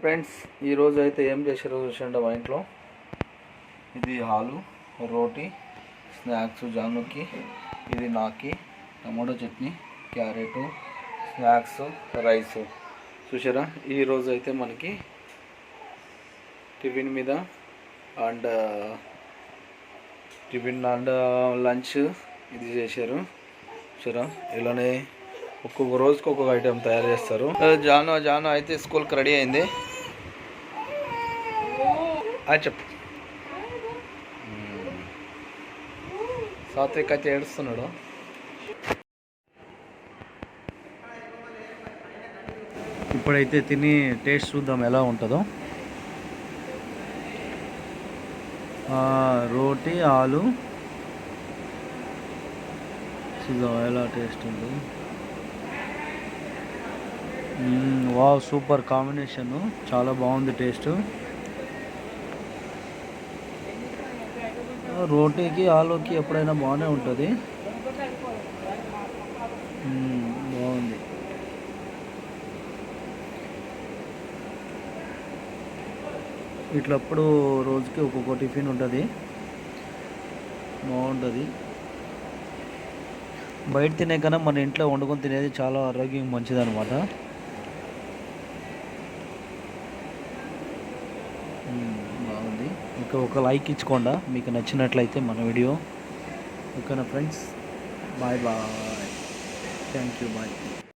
Friends ఈరోజు అయితే ఏం చేసారో చూసండి మా ఇంట్లో. ఇది హాలు రోటీ స్నాక్స్ జానుకి ఇది నాకి tomato chutney carrot snacks rice. చూసారా? ఈరోజు అయితే మనకి టిఫిన్ మీద అండ్ టిఫిన్ అండ్ లంచ్ ఇది చేశారు. చూసారా? ఇలానే ఒక్కొక్క రోజుకి ఒక్కొక్క ఐటెం తయారు చేస్తారు. జాను జాను అయితే స్కూల్కి రెడీ అయింది. ఆ, చెప్పు. సాత్విక్ అయితే ఏడుస్తున్నాడు. ఇప్పుడైతే తిని టేస్ట్ చూద్దాం ఎలా ఉంటుందో. రోటీ ఆలు. చూద్దాం ఎలా టేస్ట్ ఉంది. Wow super combination. చాలా బాగుంది టేస్ట్. రోటీకి ఆలుకి ఎప్పుడైనా బాగానే ఉంటుంది. బాగుంది. ఇట్లప్పుడు రోజుకి ఒక్కొక్క టిఫిన్ ఉంటుంది. బాగుంటుంది. బయట తినే కన్నా మన ఇంట్లో వండుకొని తినేది చాలా ఆరోగ్యం మంచిది అనమాట బాగుంది ఇంకా ఒక లైక్ ఇచ్చుకోండా మీకు నచ్చినట్లయితే మన వీడియో. ఓకేనా friends? Bye bye. Thank you bye.